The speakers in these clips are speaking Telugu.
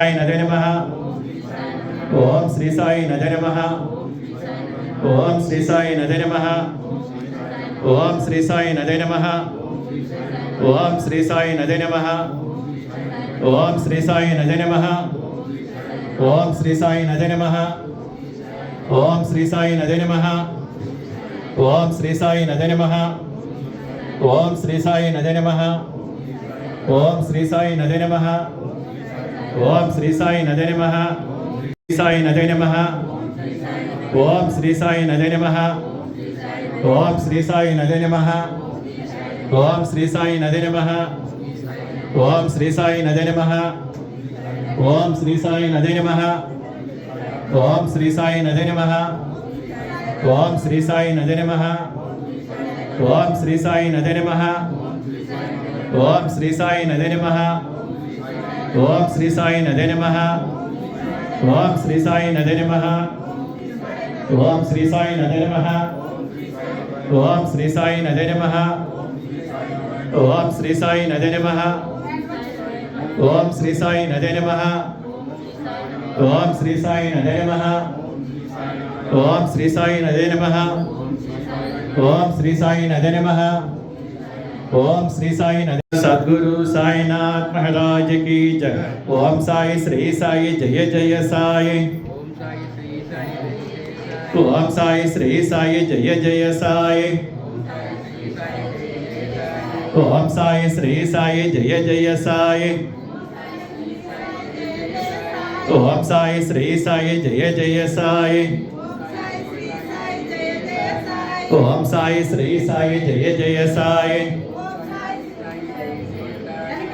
సాయి నజ నమ ఓం శ్రీ సాయి నజ నమ ఓం శ్రీ సాయి నజ నమ ఓం శ్రీ సాయి నజ నమ ఓం శ్రీ సాయి నజ నమ ఓం శ్రీ సాయి నజ నమ ఓం శ్రీ సాయి నజ నమ ఓం శ్రీ సాయి నజ నమ ఓం శ్రీ సాయి నజ నమ ఓం శ్రీ సాయి నజ నమ ఓం శ్రీ సాయి నజ నమ ఓం శ్రీ సాయి నదే నమ శ్రీ సాయి నదే నమ ఓం శ్రీ సాయి నదే నమ ఓం శ్రీ సాయి నదే నమ ఓం శ్రీ సాయి నదే నమ ఓం శ్రీ సాయి నదే నమ ఓం శ్రీ సాయి నదే నమ ఓం శ్రీ సాయి నదే నమ ఓం శ్రీ సాయి నదే నమ ఓం శ్రీ సాయి నదే నమ ఓం శ్రీ సాయి నదే నమ ఓం శ్రీ సాయి నదే నమ. ఓం శ్రీ సాయి నదే నమ. ఓం శ్రీ సాయి నదే నమ. ఓం శ్రీ సాయి నదే నమ. ఓం శ్రీ సాయి నదే నమ. ఓం శ్రీ సాయి నదే నమ. ఓం శ్రీ సాయి నదే నమ. ఓం శ్రీ సాయి నదే నమ. ఓం శ్రీ సాయి నదే నమ. ओम श्री साई नदी सदगुरु साईनाथ महाराज की जय। ओम साई श्री साई जय जय साई। ओम साई श्री साई जय जय साई। ओम साई श्री साई जय जय साई। ओम साई श्री साई जय जय साई। ओम साई श्री साई जय जय साई।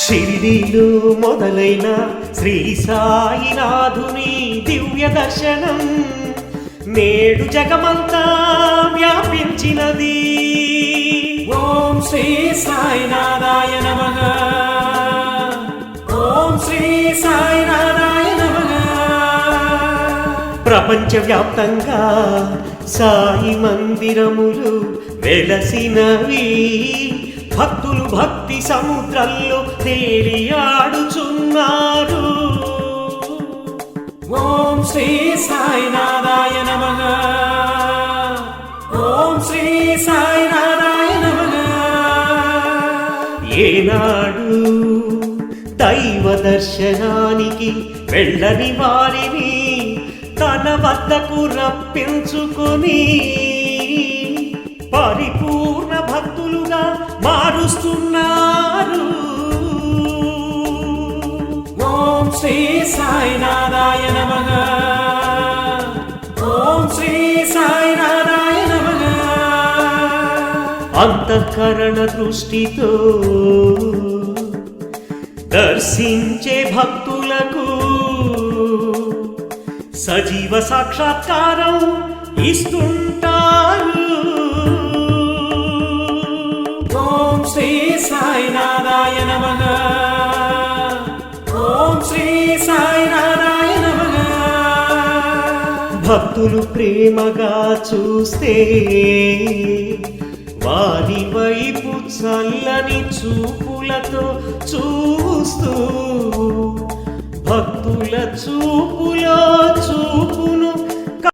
షిరిడీలు మొదలైన శ్రీ సాయినాథుని దివ్య దర్శనం నేడు జగమంతా వ్యాపించినది. ఓం శ్రీ సాయినాథాయ నమః. ఓం శ్రీ సాయినాథాయ నమః. ప్రపంచవ్యాప్తంగా సాయి మందిరములు వెలసినవి. భక్తులు భక్తి సముద్రంలో తేలియాడుచున్నారు. ఓం శ్రీ సాయినాథాయ నమః. ఓం శ్రీ సాయినాథాయ నమః. ఏనాడు దైవ దర్శనానికి వెళ్ళని వారిని తన వద్దకు రప్పించుకొని మారుస్తున్నారు. ఓం శ్రీ సాయి నారాయణ నమః. ఓం శ్రీ సాయి నారాయణ నమః. అంతఃకరణ దృష్టితో దర్శించే భక్తులకు సజీవ సాక్షాత్కారం ఇస్తుంటారు. శ్రీ సాయినాథాయ నమ ఓం శ్రీ సాయినాథాయ నమ భక్తులు ప్రేమగా చూస్తే వారి వైపు చల్లని చూపులతో చూస్తూ భక్తుల చూపులో చూ